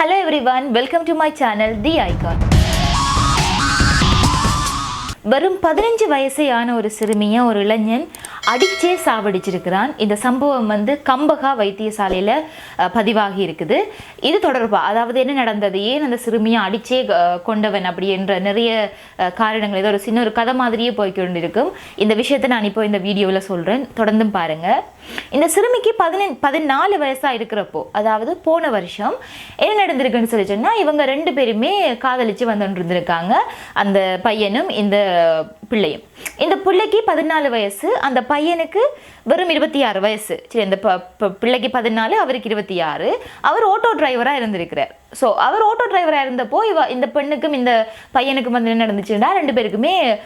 Hello everyone welcome to my channel the icon வெறும் பதினஞ்சு வயசையான ஒரு சிறுமியை ஒரு இளைஞன் அடிச்சே சாவடிச்சிருக்கிறான். இந்த சம்பவம் வந்து கம்பகா வைத்தியசாலையில் பதிவாகி இருக்குது. இது தொடர்பாக அதாவது என்ன நடந்தது? ஏன் அந்த சிறுமியை அடிச்சே கொண்டவன் அப்படி என்ற நிறைய காரணங்கள் ஏதோ ஒரு சின்ன ஒரு கதை மாதிரியே போய்க்கொண்டிருக்கும். இந்த விஷயத்தை நான் இப்போ இந்த வீடியோவில் சொல்கிறேன் தொடர்ந்தும் பாருங்கள் இந்த சிறுமிக்கு பதினெண் பதினாலு வயசாக இருக்கிறப்போ அதாவது போன வருஷம் என்ன நடந்திருக்குன்னு சொல்லி சொன்னால் இவங்க ரெண்டு பேருமே காதலிச்சு வந்துட்டு இருந்திருக்காங்க அந்த பையனும் இந்த பிள்ளையும். இந்த பிள்ளைக்கு பதினாலு வயசு அந்த பையனுக்கு வெறும் இருபத்தி ஆறு வயசு. சரி இந்த ப- ப- பிள்ளைக்கு பதினாலு அவருக்கு இருபத்தி ஆறு. அவர் ஆட்டோ டிரைவராக இருந்திருக்கிறார். ஸோ அவர் ஆட்டோ டிரைவராக இருந்தப்போ இவ இந்த பெண்ணுக்கும் இந்த பையனுக்கும் வந்து என்ன நடந்துச்சுன்னா ரெண்டு பேருக்குமே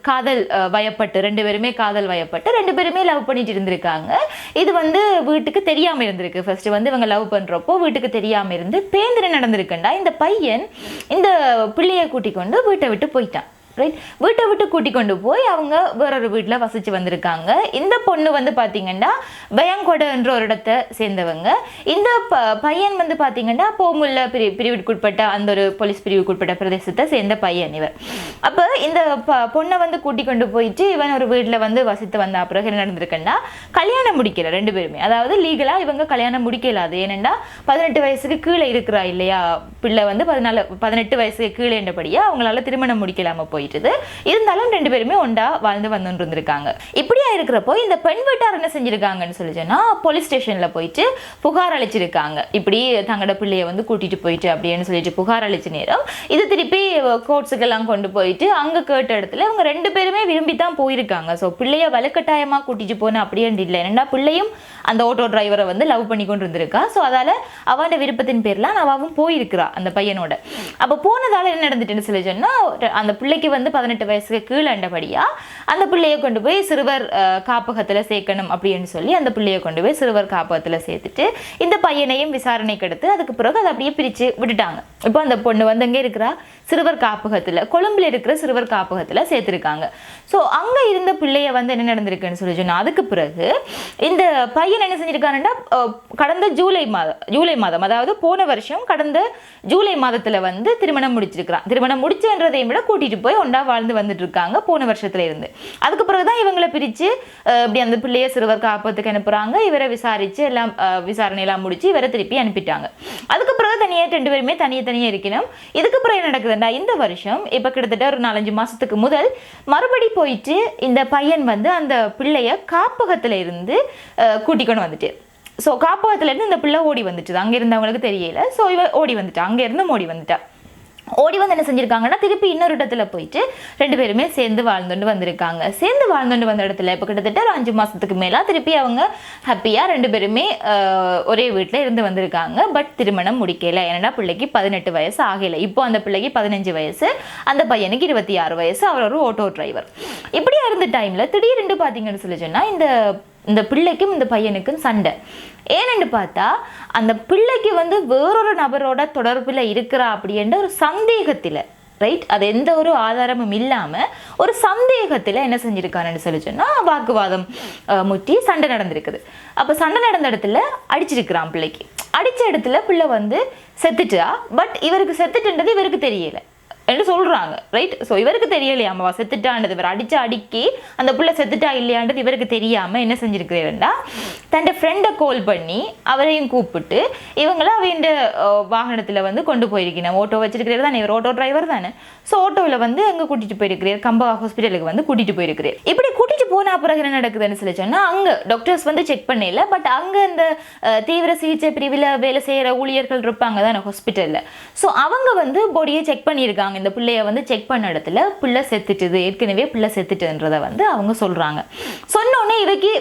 காதல் வயப்பட்டு ரெண்டு பேருமே காதல் வயப்பட்டு ரெண்டு பேருமே லவ் பண்ணிட்டு இருந்திருக்காங்க. இது வந்து வீட்டுக்கு தெரியாமல் இருந்திருக்கு. ஃபர்ஸ்ட் வந்து இவங்க லவ் பண்ணுறப்போ வீட்டுக்கு தெரியாமல் இருந்து பேந்திர நடந்திருக்குண்டா இந்த பையன் இந்த பிள்ளையை கூட்டிக் கொண்டு வீட்டை விட்டு போயிட்டான். ரைட் வீட்டை விட்டு கூட்டி கொண்டு போய் அவங்க வேறொரு வீட்டில் வசித்து வந்திருக்காங்க. இந்த பொண்ணு வந்து பார்த்தீங்கன்னா பயங்கொடன்ற ஒரு இடத்தை சேர்ந்தவங்க. இந்த ப பையன் வந்து பார்த்தீங்கன்னா போமுல்ல பிரி பிரிவுக்குட்பட்ட அந்த ஒரு போலீஸ் பிரிவுக்குட்பட்ட பிரதேசத்தை சேர்ந்த பையன் இவர். அப்போ இந்த ப பொண்ணை வந்து கூட்டி கொண்டு போயிட்டு இவன் ஒரு வீட்டில் வந்து வசித்து வந்த பிறகு என்ன நடந்திருக்குன்னா கல்யாணம் முடிக்கல ரெண்டு பேருமே. அதாவது லீகலாக இவங்க கல்யாணம் முடிக்கலாது ஏனெண்டா பதினெட்டு வயசுக்கு கீழே இருக்கிறா இல்லையா? பிள்ளை வந்து பதினாலு பதினெட்டு வயசுக்கு கீழேன்றபடியாக அவங்களால திருமணம் முடிக்கலாமல் போய் போயிட்டுது. இருந்தாலும் ரெண்டு பேருமே ஒண்டா வாழ்ந்து வந்துட்டு இருந்திருக்காங்க இப்படியா இருக்கிறப்போ இந்த பெண் வீட்டார் என்ன செஞ்சிருக்காங்கன்னு சொல்லி சொன்னா போலீஸ் ஸ்டேஷன்ல போயிட்டு புகார் அளிச்சிருக்காங்க. இப்படி தங்களோட பிள்ளைய வந்து கூட்டிட்டு போயிட்டு அப்படின்னு சொல்லிட்டு புகார் அளிச்ச நேரம் இது திருப்பி கோர்ட்ஸுக்கெல்லாம் கொண்டு போயிட்டு அங்க கேட்ட இடத்துல அவங்க ரெண்டு பேருமே விரும்பி தான் போயிருக்காங்க. ஸோ பிள்ளைய வலுக்கட்டாயமா கூட்டிட்டு போன அப்படியே இல்லை என்னடா பிள்ளையும் அந்த ஆட்டோ டிரைவரை வந்து லவ் பண்ணி கொண்டு இருந்திருக்கா ஸோ அதால அவனோட விருப்பத்தின் பேர்ல அவாவும் போயிருக்கிறா அந்த பையனோட. அப்போ போனதால என்ன நடந்துட்டுன்னு சொல்லி சொன்னா அந்த பிள்ளைக்கு வந்து பதினெட்டு வயசுக்கு கீழண்டபடியா அந்த பிள்ளைய கொண்டு போய் சிறுவர் காப்பகத்தில் சேர்க்கணும் அப்படின்னு சொல்லி அந்த பிள்ளைய கொண்டு போய் சிறுவர் காப்பகத்தில் சேர்த்துட்டு இந்த பையனையும் விசாரணைக்கு எடுத்து அதுக்கு பிறகு அதை அப்படியே பிரித்து விட்டுட்டாங்க. இப்போ அந்த பொண்ணு வந்து எங்க இருக்கிறா? சிறுவர் காப்பகத்தில் கொழும்புல இருக்கிற சிறுவர் காப்பகத்தில் சேர்த்திருக்காங்க. ஸோ அங்கே இருந்த பிள்ளைய வந்து என்ன நடந்திருக்குன்னு சொல்லி சொன்னால் அதுக்கு பிறகு இந்த பையன் என்ன செஞ்சுருக்காருன்னா கடந்த ஜூலை மாதம் ஜூலை மாதம் அதாவது போன வருஷம் கடந்த ஜூலை மாதத்தில் வந்து திருமணம் முடிச்சிருக்கிறான். திருமணம் முடிச்சுன்றதையும் விட கூட்டிட்டு போய் ஒன்றா வாழ்ந்து வந்துட்டு இருக்காங்க போன வருஷத்துல இருந்து அதுக்கு பிறகுதான் இவங்களை பிரிச்சு இப்படி அந்த பிள்ளைய சிறுவர் காப்பகத்துக்கு அனுப்புறாங்க. இவரை விசாரிச்சு எல்லாம் விசாரணையெல்லாம் விசாரணை எல்லாம் முடிச்சு இவரை திருப்பி அனுப்பிட்டாங்க. அதுக்கு பிறகு தனியாக ரெண்டு பேருமே தனியே தனியே இருக்கணும். இதுக்கு பிறகு என்ன நடக்குதுன்னா இந்த வருஷம் இப்போ கிட்டத்தட்ட ஒரு நாலஞ்சு மாசத்துக்கு முதல் மறுபடி போயிட்டு இந்த பையன் வந்து அந்த பிள்ளைய காப்பகத்துல இருந்து கூட்டிக்கொண்டு வந்துட்டு. ஸோ காப்பகத்துலேருந்து இந்த பிள்ளை ஓடி வந்துட்டு அங்கே இருந்தவங்களுக்கு தெரியல. ஸோ இவ ஓடி வந்துட்டா. அங்கேருந்து ஓடி வந்துட்டா. ஓடி வந்து என்ன செஞ்சுருக்காங்கன்னா திருப்பி இன்னொரு இடத்துல போயிட்டு ரெண்டு பேருமே சேர்ந்து வாழ்ந்துட்டு வந்திருக்காங்க. சேர்ந்து வாழ்ந்துட்டு வந்த இடத்துல இப்போ கிட்டத்தட்ட ஒரு அஞ்சு மாதத்துக்கு மேலா திருப்பி அவங்க ஹாப்பியாக ரெண்டு பேருமே ஒரே வீட்டில் இருந்து வந்திருக்காங்க. பட் திருமணம் முடிக்கலை. ஏன்னா பிள்ளைக்கு பதினெட்டு வயசு ஆகலை. இப்போ அந்த பிள்ளைக்கு பதினஞ்சு வயசு. அந்த பையனுக்கு இருபத்தி ஆறு வயசு. அவர் ஒரு ஆட்டோ டிரைவர் இப்படியா இருந்த டைமில் திடீர்னு பார்த்தீங்கன்னு சொல்லி சொன்னால் இந்த இந்த பிள்ளைக்கும் இந்த பையனுக்கும் சண்டை. ஏன்னு பார்த்தா அந்த பிள்ளைக்கு வந்து வேறொரு நபரோட தொடர்பில் இருக்கிறா அப்படின்ற ஒரு சந்தேகத்தில் ரைட் அது எந்த ஒரு ஆதாரமும் இல்லாமல் ஒரு சந்தேகத்தில் என்ன செஞ்சிருக்காருன்னு சொல்லி சொன்னால் வாக்குவாதம் முற்றி சண்டை நடந்திருக்குது. அப்போ சண்டை நடந்த இடத்துல அடிச்சிருக்கிறான் பிள்ளைக்கு. அடித்த இடத்துல பிள்ளை வந்து செத்துட்டா பட் இவருக்கு செத்துட்டுன்றது இவருக்கு தெரியல. என்று சொல்கிறாங்க ரைட் ஸோ இவருக்கு தெரியலையாமவா செத்துட்டான்றது. இவர் அடித்த அடிக்கி அந்த பிள்ளை செத்துட்டா இல்லையான்றது இவருக்கு தெரியாமல் என்ன செஞ்சுருக்கிறேன்டா தன் ஃப்ரெண்டை கால் பண்ணி அவரையும் கூப்பிட்டு இவங்கள அவன் வாகனத்தில் வந்து கொண்டு போயிருக்கிறேன் ஓட்டோ வச்சிருக்கிறார் தானே இவர் ஆட்டோ டிரைவர் தானே. ஸோ ஆட்டோவில் வந்து அங்கே கூட்டிகிட்டு போயிருக்கிறார்? கம்பா ஹாஸ்பிட்டலுக்கு வந்து கூட்டிகிட்டு போயிருக்கிறார். இப்படி கூட்டிகிட்டு போன பிறகு என்ன நடக்குதுன்னு சொல்லி சொன்னால் அங்கே டாக்டர்ஸ் வந்து செக் பண்ணல. பட் அங்கே இந்த தீவிர சிகிச்சை பிரிவில் வேலை செய்கிற ஊழியர்கள் இருப்பாங்க தானே ஹாஸ்பிட்டலில் ஸோ அவங்க வந்து பாடியை செக் பண்ணியிருக்காங்க. இந்த பிள்ளைய வந்து செக் பண்ண இடத்துல பிள்ளை செத்துட்டுது. ஏற்கனவே பிள்ளை செத்துட்டுன்றதை வந்து அவங்க சொல்கிறாங்க சொன்னோன்னே இவைக்கு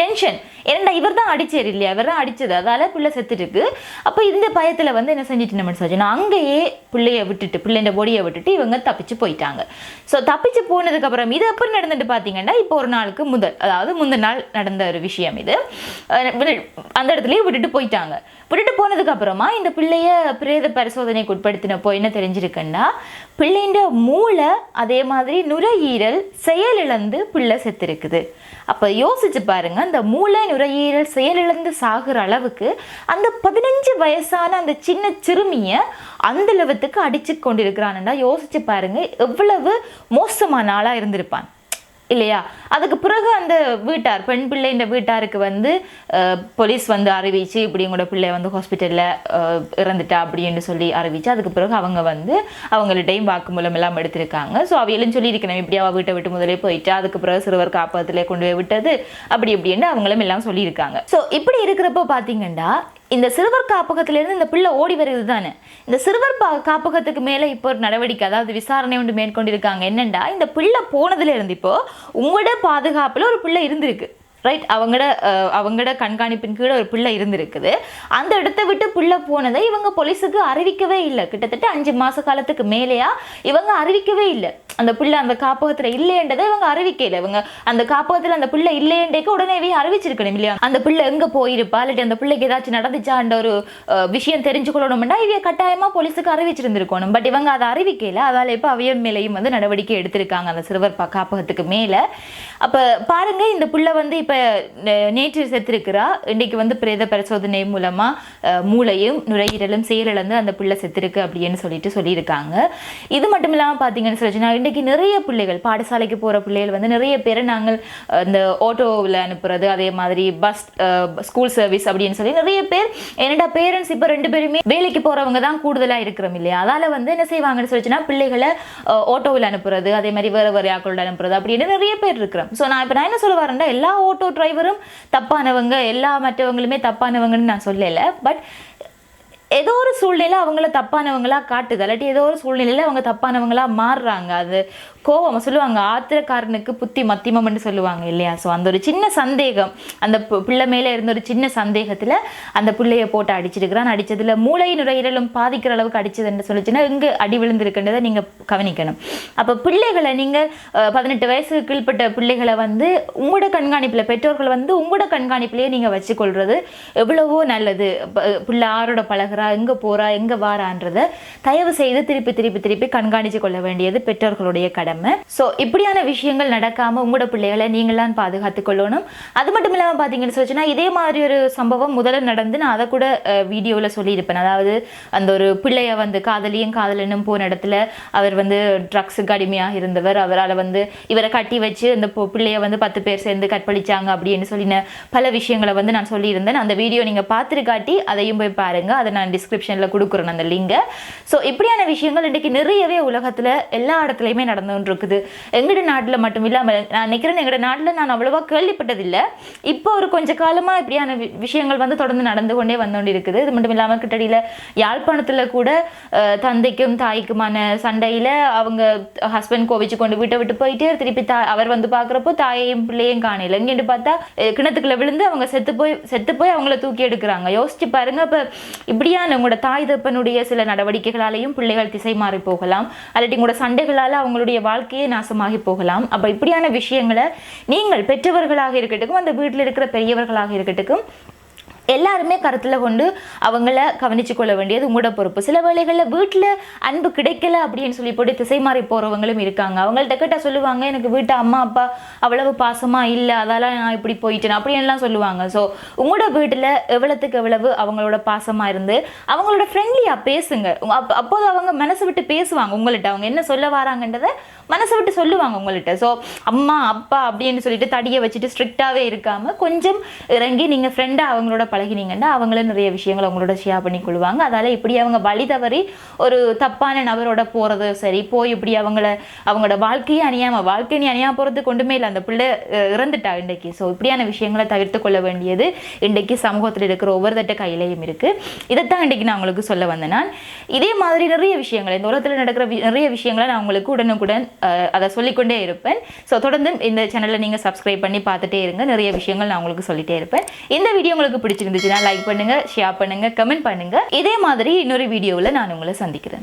டென்ஷன் ஏன்னா இவர் தான் அடிச்சார் இல்லையா? இவர் தான் அடிச்சது. அதால் பிள்ளை செத்துட்டுருக்கு. அப்போ இந்த பயத்தில் வந்து என்ன செஞ்சுட்டு நம்ம சொன்னா அங்கேயே பிள்ளைய விட்டுட்டு பிள்ளைங்க பொடியை விட்டுட்டு இவங்க தப்பிச்சு போயிட்டாங்க. ஸோ தப்பிச்சு போனதுக்கப்புறம் இது எப்படி நடந்துட்டு பார்த்தீங்கன்னா இப்போ ஒரு நாளுக்கு முதல் அதாவது முந்தின நாள் நடந்த ஒரு விஷயம் இது. அந்த இடத்துலையே விட்டுட்டு போயிட்டாங்க. விட்டுட்டு போனதுக்கப்புறமா இந்த பிள்ளைய பிரேத பரிசோதனைக்கு உட்படுத்தினப்போ என்ன தெரிஞ்சிருக்குன்னா பிள்ளைண்ட மூளை அதே மாதிரி நுரையீரல் செயலிழந்து பிள்ளை செத்துருக்குது. அப்போ யோசிச்சு பாருங்க அந்த மூளை நுரையீரல் செயலிழந்து சாகுற அளவுக்கு அந்த பதினஞ்சு வயசான அந்த சின்ன சிறுமியை அந்த அளவுக்கு அடிச்சு கொண்டிருக்கிறான்டா யோசிச்சு பாருங்க எவ்வளவு மோசமான ஆளாக இருந்திருப்பான். இல்லையா? அதுக்கு பிறகு அந்த வீட்டார் பெண் பிள்ளை இந்த வீட்டாருக்கு வந்து போலீஸ் வந்து அறிவிச்சு இப்படி உங்களோட பிள்ளை வந்து ஹாஸ்பிட்டலில் இறந்துட்டா அப்படின்னு சொல்லி அறிவிச்சு அதுக்கு பிறகு அவங்க வந்து அவங்கள்ட்டையும் வாக்குமூலம் எல்லாம் எடுத்திருக்காங்க. ஸோ அவையிலும் சொல்லியிருக்கணும். இப்படி அவள் வீட்டை விட்டு முதலே போயிட்டா அதுக்கு பிறகு சிறுவர் காப்பகத்திலே கொண்டு போய் விட்டது அப்படி இப்படின்னு அவங்களும் எல்லாம் சொல்லியிருக்காங்க. ஸோ இப்படி இருக்கிறப்போ பார்த்தீங்கன்னா இந்த சிறுவர் காப்பகத்திலேருந்து இந்த பிள்ளை ஓடி வருது தானே இந்த சிறுவர் காப்பகத்துக்கு மேலே இப்போ ஒரு நடவடிக்கை அதாவது விசாரணை ஒன்று மேற்கொண்டிருக்காங்க. என்னண்டா இந்த பிள்ளை போனதுலேருந்து இப்போது உங்களோட பாதுகாப்பில் ஒரு பிள்ளை இருந்திருக்கு. ரைட் அவங்களோட அவங்களோட கண்காணிப்பின் கீழே ஒரு பிள்ளை இருந்திருக்குது. அந்த இடத்த விட்டு பிள்ளை போனதை இவங்க போலீஸுக்கு அறிவிக்கவே இல்லை. கிட்டத்தட்ட அஞ்சு மாத காலத்துக்கு மேலேயா இவங்க அறிவிக்கவே இல்லை. அந்த பிள்ளை அந்த காப்பகத்தில் இல்லைன்றதை இவங்க அறிவிக்கல. இவங்க அந்த காப்பகத்தில் அந்த பிள்ளை இல்லைன்றேக்கு உடனேவே அறிவிச்சிருக்கணும் இல்லையா? அந்த பிள்ளை எங்கே போயிருப்பா? இல்லாட்டி அந்த பிள்ளைக்கு ஏதாச்சும் நடந்துச்சான்ற ஒரு விஷயம் தெரிஞ்சுக்கொள்ளணும்னா இவ கட்டாயமாக போலீஸுக்கு அறிவிச்சிருந்திருக்கணும். பட் இவங்க அதை அறிவிக்கல. அதால் இப்போ அவையர் மேலேயும் வந்து நடவடிக்கை எடுத்திருக்காங்க அந்த சிறுவர் பா- காப்பகத்துக்கு மேலே. அப்போ பாருங்க இந்த பிள்ளை வந்து இப்போ நேற்று செத்திருக்கிறா. இன்னைக்கு வந்து பிரேத பரிசோதனை மூலமா மூளையும் நுரையீரலும் செயலிழந்து அந்த பிள்ளை செத்திருக்கு அப்படின்னு சொல்லிட்டு சொல்லியிருக்காங்க. இது மட்டும் இல்லாமல் பார்த்தீங்கன்னு சொல்லிச்சுன்னா இன்றைக்கி நிறைய பிள்ளைகள் பாடசாலைக்கு போகிற பிள்ளைகள் வந்து நிறைய பேரை நாங்கள் இந்த ஆட்டோவில் அனுப்புறது அதே மாதிரி பஸ் ஸ்கூல் சர்வீஸ் அப்படின்னு சொல்லி நிறைய பேர் என்னடா பேரண்ட்ஸ் இப்போ ரெண்டு பேருமே வேலைக்கு போகிறவங்க தான் கூடுதலாக இருக்கிறோம் இல்லையா? அதால் வந்து என்ன செய்வாங்கன்னு சொல்லிச்சுன்னா பிள்ளைகளை ஆட்டோவில் அனுப்புறது அதே மாதிரி வேறு வேறு ஆக்களோட அனுப்புறது அப்படின்னு நிறைய பேர் இருக்கிறோம். ஸோ நான் இப்போ நான் என்ன சொல்ல வரேன்டா எல்லா ஆட்டோ டிரைவரும் தப்பானவங்க எல்லா மற்றவங்களுமே தப்பானவங்கன்னு நான் சொல்லலை. பட் ஏதோ ஒரு சூழ்நிலை அவங்கள தப்பானவங்களா காட்டுது. இல்லாட்டி ஏதோ ஒரு சூழ்நிலையில அவங்க தப்பானவங்களா மாறுறாங்க. அது கோவம். சொல்லுவாங்க ஆத்திரக்காரனுக்கு புத்தி மத்தியமம்னு சொல்லுவாங்க இல்லையா? ஸோ அந்த ஒரு சின்ன சந்தேகம் அந்த பு- பிள்ளை மேலே இருந்த ஒரு சின்ன சந்தேகத்தில் அந்த பிள்ளையை போட்டு அடிச்சிருக்கிறான். அடித்ததில் மூளை நுரையீரலும் பாதிக்கிற அளவுக்கு அடிச்சதுன்னு சொல்லிச்சுன்னா இங்கே அடி விழுந்திருக்குன்றதை நீங்கள் கவனிக்கணும். அப்போ பிள்ளைகளை நீங்கள் பதினெட்டு வயசுக்கு கீழ்ப்பட்ட பிள்ளைகளை வந்து உங்களோட கண்காணிப்பில் பெற்றோர்கள் வந்து உங்களோட கண்காணிப்பிலேயே நீங்கள் வச்சுக்கொள்வது எவ்வளவோ நல்லது. பிள்ளை ஆரோட பழகுறா எங்கே போகிறா எங்கே வாரான்றதை தயவு செய்து திருப்பி திருப்பி திருப்பி கண்காணித்து கொள்ள வேண்டியது பெற்றோர்களுடைய கடமை. ஸோ இப்படியான விஷயங்கள் நடக்காமல் உங்களோட பிள்ளைகளை நீங்களாம் பாதுகாத்துக்கொள்ளணும். அது மட்டும் இல்லாமல் பார்த்தீங்கன்னு சொல்லிச்சுன்னா இதே மாதிரி ஒரு சம்பவம் முதல்ல நடந்து நான் அதை கூட வீடியோவில் சொல்லியிருப்பேன். அதாவது அந்த ஒரு பிள்ளைய வந்து காதலியும் காதலனும் போன இடத்துல அவர் வந்து ட்ரக்ஸுக்கு அடிமையாக இருந்தவர். அவரால் வந்து இவரை கட்டி வச்சு அந்த பிள்ளைய வந்து பத்து பேர் சேர்ந்து கற்பழிச்சாங்க அப்படின்னு சொல்லின பல விஷயங்களை வந்து நான் சொல்லியிருந்தேன். அந்த வீடியோ நீங்கள் பார்த்துருக்காட்டி அதையும் போய் பாருங்கள் அதை நான் டிஸ்கிரிப்ஷனில் கொடுக்குறேன் அந்த லிங்கை ஸோ இப்படியான விஷயங்கள் இன்றைக்கி நிறையவே உலகத்தில் எல்லா இடத்துலையுமே நடந்து இருக்குது எங்கட நாட்டில் மட்டும் இல்லாமல் நான் நினைக்கிறேன் எங்கட நாட்டில் நான் அவ்வளோவா கேள்விப்பட்டதில்லை. இப்போ ஒரு கொஞ்ச காலமாக இப்படியான வி- விஷயங்கள் வந்து தொடர்ந்து நடந்து கொண்டே வந்து கொண்டு இருக்குது இது மட்டும் இல்லாமல் கிட்டடியில் யாழ்ப்பாணத்தில் கூட தந்தைக்கும் தாய்க்குமான சண்டையில் அவங்க ஹஸ்பண்ட் கோவிச்சு கொண்டு வீட்டை விட்டு போயிட்டு திருப்பி தா அவர் வந்து பார்க்குறப்போ தாயையும் பிள்ளையும் காணையில் இங்கேன்னு பார்த்தா கிணத்துக்குள்ளே விழுந்து அவங்க செத்து போய் செத்து போய் அவங்கள தூக்கி எடுக்கிறாங்க. யோசிச்சு பாருங்க இப்போ இப்படியான உங்களோட தாய் தப்பனுடைய சில நடவடிக்கைகளாலையும் பிள்ளைகள் திசை மாறி போகலாம். அல்லாட்டி உங்களோட சண்டைகளால் அவங்களுடைய வாழ்க்கையே நாசமாகி போகலாம். அப்போ இப்படியான விஷயங்களை நீங்கள் பெற்றவர்களாக இருக்கட்டும் அந்த வீட்டில் இருக்கிற பெரியவர்களாக இருக்கட்டும் எல்லாருமே கருத்தில் கொண்டு அவங்கள கவனித்து கொள்ள வேண்டியது உங்களோட பொறுப்பு. சில வேளைகளில் வீட்டில் அன்பு கிடைக்கல அப்படின்னு சொல்லி போட்டு திசை மாறி போகிறவங்களும் இருக்காங்க. அவங்கள்ட்ட கேட்டால் சொல்லுவாங்க எனக்கு வீட்டு அம்மா அப்பா அவ்வளவு பாசமாக இல்லை அதால நான் இப்படி போயிட்டேன் அப்படின்லாம் சொல்லுவாங்க. ஸோ உங்களோட வீட்டில் எவ்வளோத்துக்கு எவ்வளவு அவங்களோட பாசமாக இருந்து அவங்களோட ஃப்ரெண்ட்லியாக பேசுங்க. உங்க- அப்போது அவங்க மனசு விட்டு பேசுவாங்க உங்கள்கிட்ட அவங்க என்ன சொல்ல வராங்கன்றதை மனசு விட்டு சொல்லுவாங்க உங்கள்கிட்ட ஸோ அம்மா அப்பா அப்படின்னு சொல்லிட்டு தடியை வச்சுட்டு ஸ்ட்ரிக்டாகவே இருக்காமல் கொஞ்சம் இறங்கி நீங்கள் ஃப்ரெண்டாக அவங்களோட பழகினீங்கன்னா அவங்களும் நிறைய விஷயங்களை அவங்களோட ஷேர் பண்ணி கொள்வாங்க. அதால் இப்படி அவங்க வழி தவறி ஒரு தப்பான நபரோட போகிறது சரி போய் இப்படி அவங்கள அவங்களோட வாழ்க்கையை அணியாமல் வாழ்க்கை நீ அணியாம போகிறதுக்கு கொண்டுமே இல்லை. அந்த பிள்ளை இறந்துட்டா இன்றைக்கி. ஸோ இப்படியான விஷயங்களை தவிர்த்து கொள்ள வேண்டியது இன்றைக்கு சமூகத்தில் இருக்கிற ஒவ்வொரு தட்ட கையிலையும் இருக்குது இதைத்தான் இன்றைக்கு நான் உங்களுக்கு சொல்ல வந்தேன் நான். இதே மாதிரி நிறைய விஷயங்கள் இந்த உலகத்தில் நடக்கிற வி- நிறைய விஷயங்களை நான் உங்களுக்கு உடனுக்குடன் அதை சொல்லிக்கொண்டே இருப்பேன். ஸோ தொடர்ந்து இந்த சேனலை நீங்கள் சப்ஸ்கிரைப் பண்ணி பார்த்துட்டே இருங்க. நிறைய விஷயங்கள் நான் உங்களுக்கு சொல்லிட்டே இருப்பேன். இந்த வீடியோ உங்களுக்கு பிடிச்சிருந்துச்சுன்னா லைக் பண்ணுங்கள் ஷேர் பண்ணுங்கள் கமெண்ட் பண்ணுங்கள் இதே மாதிரி இன்னொரு வீடியோவில் நான் உங்களை சந்திக்கிறேன்.